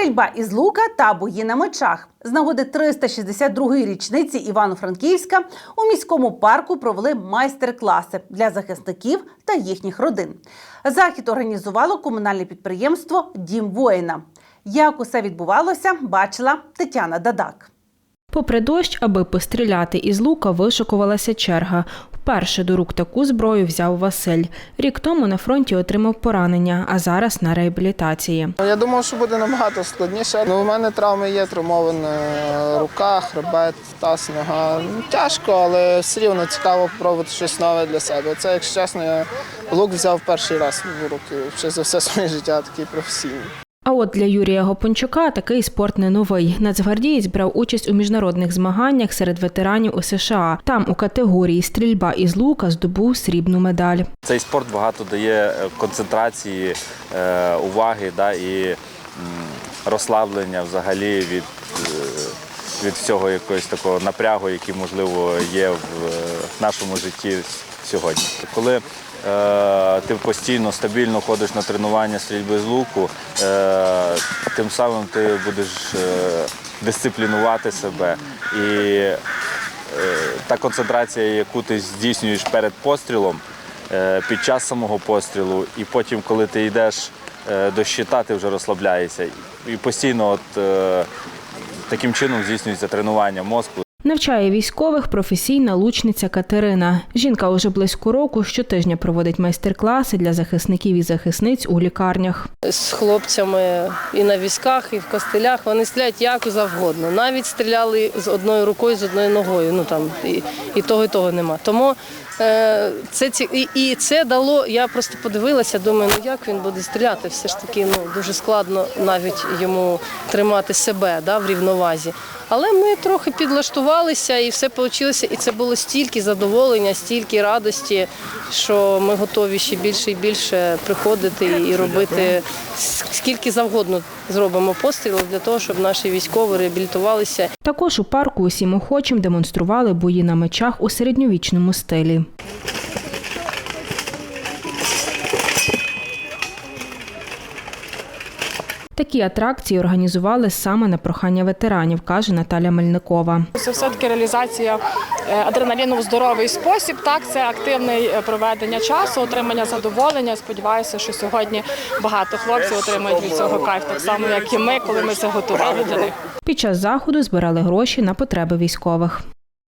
Стрільба із лука та бої на мечах. З нагоди 362-ї річниці Івано-Франківська у міському парку провели майстер-класи для захисників та їхніх родин. Захід організувало комунальне підприємство Дім воїна. Як усе відбувалося, бачила Тетяна Дадак. Попри дощ, аби постріляти із лука, вишикувалася черга. Вперше до рук таку зброю взяв Василь. Рік тому на фронті отримав поранення, а зараз на реабілітації. Я думав, що буде набагато складніше. Ну, у мене травми є, травмована рука, хребет, таз, нога. Ну, тяжко, але все рівно цікаво спробувати щось нове для себе. Це, якщо чесно, я лук взяв перший раз в руки. Ще за все своє життя такий професійний. От для Юрія Гопончука такий спорт не новий. Нацгвардієць брав участь у міжнародних змаганнях серед ветеранів у США. Там у категорії стрільба із лука здобув срібну медаль. Цей спорт багато дає е, концентрації, е, уваги да, і розслаблення взагалі від, е, від всього якогось такого напрягу, який, можливо, є в нашому житті сьогодні. Коли е, ти постійно стабільно ходиш на тренування стрільби з луку, е, тим самим ти будеш е, дисциплінувати себе. І е, та концентрація, яку ти здійснюєш перед пострілом, е, під час самого пострілу, і потім, коли ти йдеш е, до щита, ти вже розслабляєшся. І постійно от, е, таким чином здійснюється тренування мозку. Навчає військових професійна лучниця Катерина. Жінка уже близько року щотижня проводить майстер-класи для захисників і захисниць у лікарнях. з хлопцями і на візках, і в костелях. Вони стріляють як завгодно. Навіть стріляли з одною рукою, з одною ногою. Ну там і, і того, і того нема. Тому е, це і, і це дало. Я просто подивилася, думаю, ну як він буде стріляти. Все ж таки, ну дуже складно навіть йому тримати себе да, в рівновазі. Але ми трохи підлаштувалися і все вийшло. І це було стільки задоволення, стільки радості, що ми готові ще більше і більше приходити і робити скільки завгодно зробимо пострілів для того, щоб наші військові реабілітувалися Також у парку усім охочим демонстрували бої на мечах у середньовічному стилі. Такі атракції організували саме на прохання ветеранів, каже Наталя Мельникова. Це все-таки реалізація е, адреналіну в здоровий спосіб. Так, це активне е, проведення часу, отримання задоволення. Сподіваюся, що сьогодні багато хлопців отримають від цього кайф, так само як і ми, коли ми це готували для них. Під час заходу збирали гроші на потреби військових.